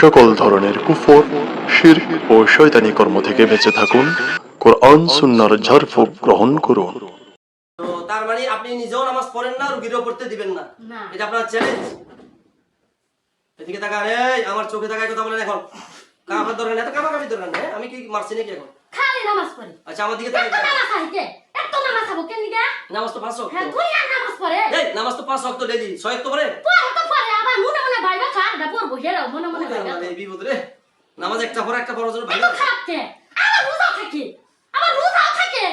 সকল ধরনের কুফর শির ও শয়তানি কর্ম থেকে বেঁচে থাকুন। কোরআন সুন্নার ঝাড়ফুঁক গ্রহণ করুন। তো তার মানে আপনি নিজেও নামাজ পড়েন না রুগীরও পড়তে দিবেন না। এটা আপনার চ্যালেঞ্জ এদিকে তাকান এই আমার চোখে তাকায় কথা বলেন এখন। কামার দরকার নেই এত কামাকামি দরকার নেই আমি কি মারছি নাকি এখন? খালি নামাজ পড়ে। আচ্ছা আমার দিকে এত তাকায় নামাজ এত নামাজ খাব কেন নিগা নামাজ তো পাঁচ হ্যাঁ তুই আর নামাজ পড়ে? এই নামাজ তো পাঁচ ডেলি ছয় পড়ে? তো পড়ে আবার মনে মনে ভাইবা এটা পড়ব হেরাও মনে মনে ভাইবা। এই বিপদ রে। নামাজ একটা একটা জন্য ভালো এত খারাপ আবার রোজা থাকে। আবার রোজাও থাকে।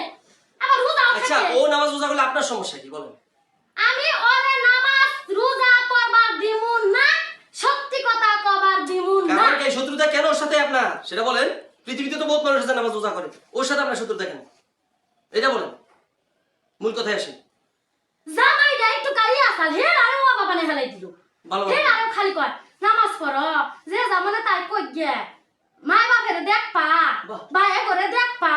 আবার রোজাও আচ্ছা ও নামাজ রোজা করলে আপনার সমস্যা কি বলেন? আমি ওরে নামাজ রোজা পড়বার দিমু না সত্যি কথা কবার দিমু না। কারণ কি শত্রুতা কেন ওর সাথে আপনার? সেটা বলেন। তো বহুত মানুষ আছে নামাজ রোজা করে। ওর সাথে আপনার শত্রুতা কেন? এটা বলেন। মূল কথায় আসে। জামাই দা একটু কালি আসাল হে আরে ও বাবা নে হেলাই দিল। ভালো হে। আরে খালি কয় নামাজ পড়ো যে জামানে তাই কই গে মাই বাপের দেখ পা। ভাই করে দেখ পা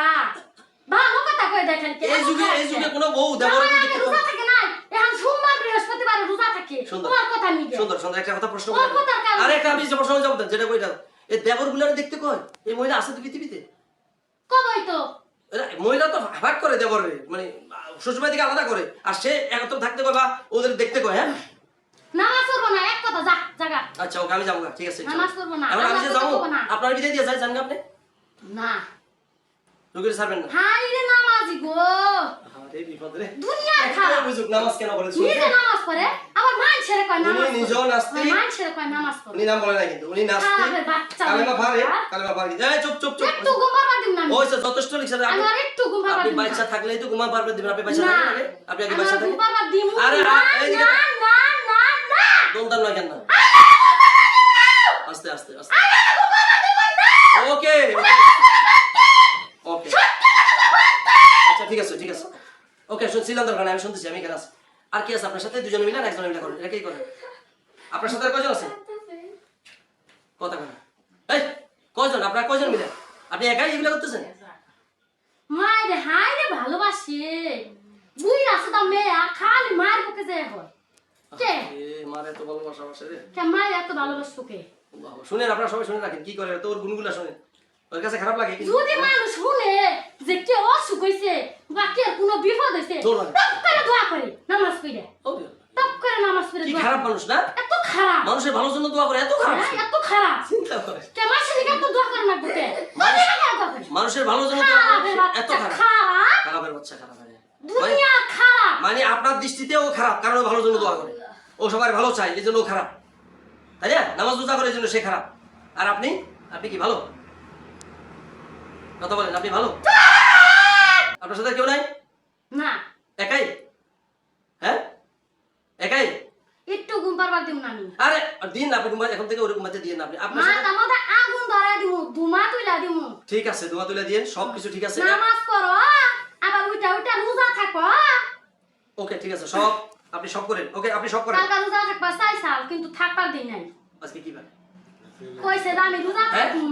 ভালো কথা কই দেখেন কে এই যুগে এই যুগে কোনো বউ প্রতি রোজা থাকে না এখন সোমবার বৃহস্পতিবার রোজা থাকে। তোমার কথা নিগে সুন্দর সুন্দর। একটা কথা প্রশ্ন কারণে- আরে একটা আমি যে প্রশ্ন জবাব দেন যেটা কইটা? এই দেবরগুলারে দেখতে কয়? এই মহিলা আছে তো পৃথিবীতে? কবই তো। মহিলা তো ভাগ করে দেবরে মানে শ্বশুরবাড়ি থেকে আলাদা করে আর সে একত্র থাকতে কয় বা ওদের দেখতে কয় হ্যাঁ? নামাজ পড়ব না এক কথা যা জাগা। আচ্ছা ওকে আমি যাব ঠিক আছে নামাজ পড়ব না, আমি যে যাব আপনার বিদায় দিয়ে যায় জানেন আপনি? না। রুগীর ছাড়বেন না? হাই রে নামাজি গো। আরে বিপদ। রে দুনিয়ার খারাপ। বুঝুক নামাজ কেন পড়ে নিজে নামাজ পড়ে আবার মান ছেড়ে কয় নামাজ পড়ে। নিজেও নাস্তিক। মান ছেড়ে কয় নামাজ পড়ে? উনি নাম বলে না কিন্তু উনি নাস্তিক। কালেমা ফারে কালেমা ফারে এই চুপ চুপ চুপ। একটু ঘুমাবার দিন না ওই যথেষ্ট লিখছে। একটু। বাচ্চা থাকলেই তো ঘুমা পারবেন দিবেন। আপনি বাচ্চা না। আপনি আগে বাচ্চা আমার থাকেন? ঘুমাবার দিন আরে, এইদিকে না না না না। দমদার নয় কেন? আস্তে আস্তে আস্তে। ওকে আচ্ছা ঠিক আছে ঠিক আছে দরকার আমি শুনতেছি আমি এখানে আছি। আর কি আছে আপনার সাথে? দুজনে মিলে একজনে মিলে করেন এটা কি করেন। আপনার সাথে আর কয়জন আছে? কথা কেন এই কয়জন? আপনার কয়জন মিলে? আপনি একাই এগুলো করতেছেন? মায়ের হাই রে ভালোবাসে। বুই আছে তো মেয়ে খালি মায়ের বুকে যে হয়। কে? এ মারে ভালোবাসা বাসে রে কে মায়ের এত ভালোবাসতো কে? শুনেন আপনারা সবাই শুনে রাখেন কি করে? তোর গুনগুলা শুনেন। ওর কাছে খারাপ লাগে যদি মানুষ শুনে যে কে অসুখ হইছে বা কে কোনো বিপদ। টপ করে দোয়া করে নামাজ পড়ে। টপ করে নামাজ পড়ে কি খারাপ মানুষ না? এত খারাপ। মানুষের ভালোর জন্য দোয়া করে এত খারাপ এত খারাপ। চিন্তা করে। কে মাসে দিকে এত দোয়া করে না বুকে? মানুষ- দোয়া করে? মানুষের ভালোর জন্য দোয়া করে এত খারাপ। খারাপ। খারাপের বাচ্চা খারাপ মানে- দুনিয়া খারাপ। মানে আপনার দৃষ্টিতে ও খারাপ কারণ ও ভালোর জন্য দোয়া করে। ও সবার ভালো চায় এই জন্য ও খারাপ। তাই না? নামাজ রোজা করে এই জন্য সে খারাপ। আর আপনি? আপনি কি ভালো? কথা বলেন আপনি ভালো? আপনার সাথে কেউ নাই? না। একাই? হ্যাঁ? একাই? একটু ঘুম পারবার দিব না আমি। আরে দিন না আপনি ঘুমাই এখন থেকে ওরে ঘুমাতে দিয়ে না আপনি আপনার মা সাথে আগুন ধরাই দিমু দুমা তুইলা দিমু। ঠিক আছে দোয়া তুলে দিয়ে সব কিছু ঠিক আছে। নামাজ পড়ো আবার উইটা উইটা রোজা থাকো। ওকে ঠিক আছে সব আপনি সব করেন। ওকে আপনি সব করেন। কালকা রোজা থাকবা চাই সাল কিন্তু থাকবার দিন নাই। আজকে কি বার? কইছে আমি রোজা হ্যাঁ? থাকমু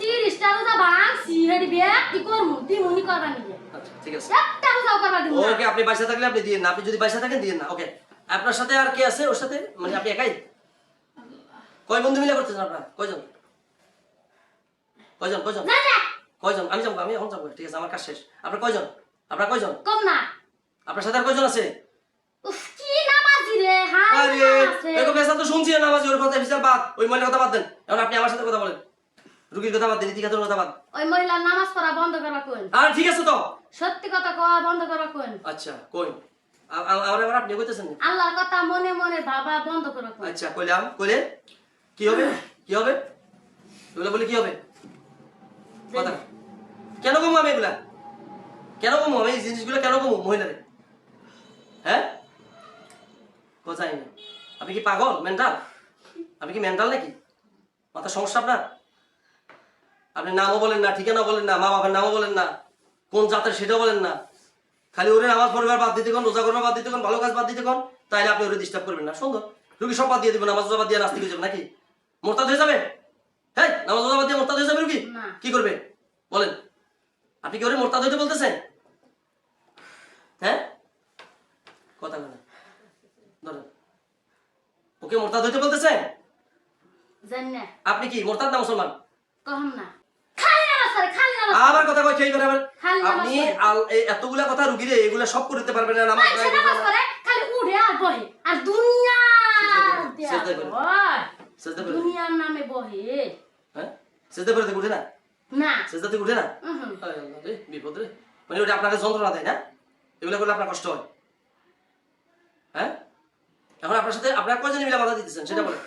তিরিশটা রোজা ভাঙছি হেডি বিয়ে কি করমু দিমুনি করবা নিয়ে আচ্ছা ঠিক আছে। একটা রোজা করবা দিমু না। ওকে আপনি বাইসা থাকলে আপনি দিয়ে না আপনি যদি বাইসা থাকেন দিয়ে না ওকে। আপনার সাথে আর কে আছে ওর সাথে? মানে আপনি একাই? কয় বন্ধু মিলে করতেছেন আপনারা? কয়জন? কয়জন কয়জন? যা যা। কয়জন? আমি যাব আমি এখন যাব ঠিক আছে আমার কাজ শেষ। আপনার কয়জন? আপনার কয়জন? কম না। আপনার সাথে আর কয়জন আছে উফ কি নামাজি রে হ্যাঁ আরে এরকম বেসা তো শুনছি না নামাজি ওর কথা বিশাল বাদ ওই মহিলার কথা বাদ দেন। এখন আপনি আমার সাথে কথা বলেন। রুগীর কথা বাদ দেন ইতিহাসের কথা বাদ। ওই মহিলা নামাজ পড়া বন্ধ করবা কোন আর ঠিক আছে তো। সত্যি কথা কওয়া বন্ধ করবা কোন আচ্ছা কই? আ- আ- আমার এবার আপনি কইতেছেন আল্লাহর কথা মনে মনে ভাবা বন্ধ করবা কোন আচ্ছা কইলাম কইলে কি হবে? কি হবে? এগুলো বলে কি হবে? কথা কেন কমু আমি এগুলা? কেন কমু আমি এই জিনিসগুলো কেন কমু মহিলারে? হ্যাঁ? কোথায় না? আপনি কি পাগল? মেন্টাল আপনি কি মেন্টাল নাকি? মাথা সমস্যা আপনার? আপনি নামও বলেন না ঠিকানা বলেন না মা বাবার নামও বলেন না কোন জাতের সেটাও বলেন না। খালি ওরে নামাজ পড়বার বাদ দিতে কোন রোজা করবার বাদ দিতে কোন ভালো কাজ বাদ দিতে কোন তাইলে আপনি ওরে ডিস্টার্ব করবেন না। সুন্দর। রুগী সব বাদ দিয়ে দিবেন নামাজ রোজা বাদ দিয়ে নাস্তিক হয়ে যাবে নাকি? মোরতাদ হয়ে যাবে? হ্যাঁ নামাজ বাদ দিয়ে মোরতাদ হয়ে যাবে রুগী? কি করবে? বলেন। আপনি কি ওরে মোরতাদ হইতে বলতেছেন? হ্যাঁ? কথা বলেন। ধরেন। ওকে মোরতাদ হইতে বলতেছেন আপনি কি মোরতাদ না মুসলমান? কহম না। আবার কথা কই খেয়ে আবার। আপনি পড়ে। আল- এই এতগুলা কথা রুগীরে এগুলা সব করে পারবেন না নামাজ মানুষে খালি উঠে আর বহে। আর দুনিয়া সেজদা করে। দুনিয়ার নামে বহে। হ্যাঁ? সেজদা করে উঠে না? না। সেজদা থেকে উঠে না? উহুম। আয় আল্লাহ রে, বিপদ রে। মানে ওটা আপনাকে যন্ত্রণা দেয় না? এগুলো করলে আপনার কষ্ট হয়। হ্যাঁ? এখন আপনার সাথে আপনার কয়জন মিলে বাধা দিতেছেন? সেটা বলেন।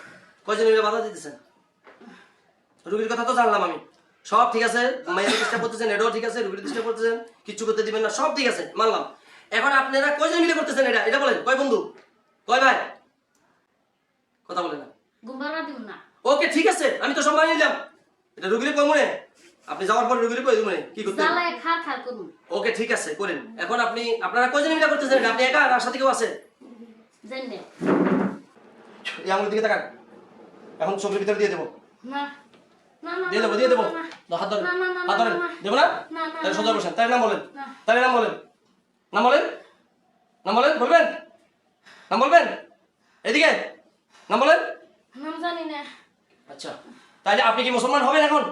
কয়জন মিলে বাধা দিতেছেন? রুগীর কথা তো জানলাম আমি। সব ঠিক আছে? মেয়েদের চেষ্টা করতেছেন এটাও ঠিক আছে রুগীর চেষ্টা করতেছেন কিচ্ছু করতে দিবেন না সব ঠিক আছে মানলাম। এখন আপনারা কয়জন মিলে করতেছেন এটা? এটা বলেন কয় বন্ধু? কয় ভাই? কথা বলেন না। গুম্বারা দিব না। ওকে ঠিক আছে আমি তো সম্মান নিলাম। এটা রুগীর কই মনে? আপনি যাওয়ার পর রুগীর কই মনে? কি করতে ওকে ঠিক আছে করেন। এখন আপনি আপনারা কয়জন মিলে করতেছেন আপনি একা আর সাথে কেউ আছে? জানি এই আঙুলের দিকে তাকান। এখন চোখের ভিতরে দিয়ে দেবো। না। দিয়ে দেবো দিয়ে দেবো। হাত ধরেন হাত ধরেন। দেবো না? তাহলে সোজা বসেন। তার নাম বলেন। তার নাম বলেন। নাম বলেন? নাম বলেন? বলবেন? নাম বলবেন? এদিকে। নাম বলেন? নাম জানি না। আচ্ছা। তাহলে আপনি কি মুসলমান হবেন এখন?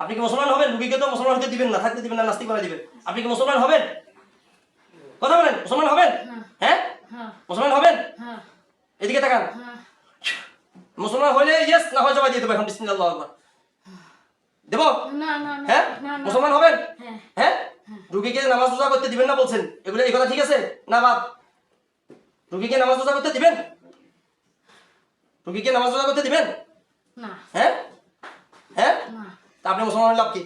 আপনি কি মুসলমান হবেন? রুগীকে তো মুসলমান হতে দিবেন না। থাকতে দিবেন না নাস্তিক বানাই দিবেন। আপনি কি মুসলমান হবেন? কথা বলেন। মুসলমান হবেন? হ্যাঁ। হ্যাঁ। মুসলমান হবেন? হ্যাঁ। এদিকে তাকান। হ্যাঁ। মুসলমান হইলে ইয়েস না হয় জবাই দিয়ে দেবো এখন বিসমিল্লাহ আল্লাহু আকবার। দেবো? হ্যাঁ? মুসলমান হবেন? হ্যাঁ। রুগীকে নামাজ রোজা করতে দিবেন না বলছেন? এগুলো এই কথা ঠিক আছে? না বাদ। রুগীকে নামাজ রোজা করতে দিবেন? রুগীকে নামাজ রোজা করতে দিবেন? না। হ্যাঁ? হ্যাঁ? তা আপনি মুসলমান হলে লাভ কি?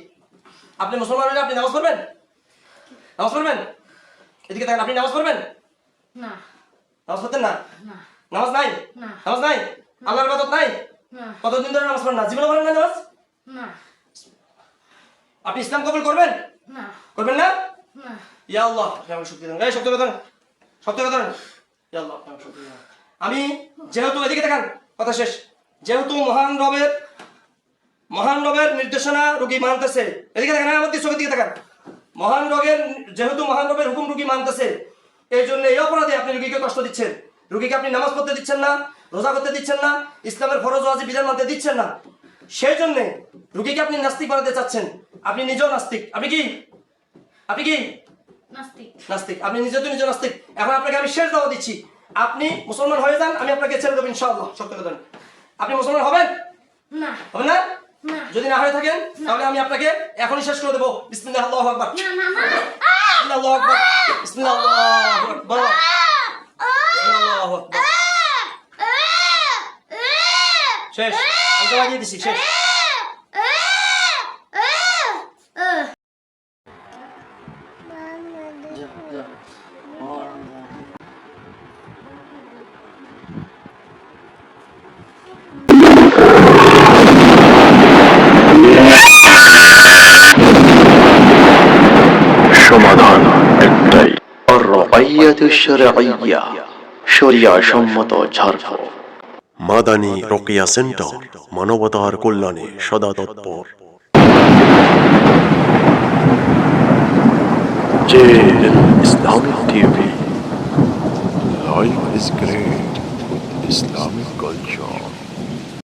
আপনি মুসলমান হলে আপনি নামাজ পড়বেন? নামাজ পড়বেন? এদিকে থাকেন আপনি নামাজ পড়বেন? না। নামাজ পড়তেন না? নামাজ নাই? নামাজ নাই? আল্লাহর ইবাদত নাই? কতদিন ধরে নামাজ পড়েন না? জীবনে পড়েন না নামাজ? না। আপনি ইসলাম কবুল করবেন? না। করবেন না? না। ইয়া আল্লাহ আমাকে শক্তি দেন। এই শক্তি কথা শক্তি কথা ইয়া আল্লাহ আমাকে শক্তি দেন। আমি যেহেতু এদিকে দেখান কথা শেষ। যেহেতু মহান রবের মহান রবের নির্দেশনা রুগী মানতেছে। এদিকে দেখেন আমার চোখের দিকে দেখান মহান রোগের যেহেতু মহান রবের হুকুম রুগী মানতেছে এই জন্য এই অপরাধে আপনি রুগীকে কষ্ট দিচ্ছেন। রুগীকে আপনি নামাজ পড়তে দিচ্ছেন না রোজা করতে দিচ্ছেন না ইসলামের ফরজ ওয়াজিব বিধান মানতে দিচ্ছেন না। সেই জন্য রুগীকে আপনি নাস্তিক বানাতে চাচ্ছেন। আপনি নিজেও নাস্তিক। আপনি কি? আপনি কি? নাস্তিক। আপনি নিজে তো নিজে নাস্তিক। এখন আপনাকে আমি শেষ দাওয়া দিচ্ছি। আপনি মুসলমান হয়ে যান আমি আপনাকে ছেড়ে দেবো ইনশাআল্লাহ। সত্য কথা আপনি মুসলমান হবেন? না। হবে না? না। যদি না হয়ে থাকেন তাহলে আমি আপনাকে এখনই শেষ করে দেবো। বিসমিল্লাহ আল্লাহু আকবার। না না না বিসমিল্লাহ আল্লাহু আকবার বিসমিল্লাহ আল্লাহু আকবার বিসমিল্লাহ আল্লাহু আকবার শেষ আমি তো লাগিয়ে দিছি শেষ যা, যা। সমাধান একটাই আর রাইয়াতু শারঈয়া শরিয়া সম্মত ঝাড়ফুঁক মাদানী রোকেয়া সেন্টার মানবতার কল্যাণে সদা তৎপর ইসলাম ইসলামিক Life is great. Islamic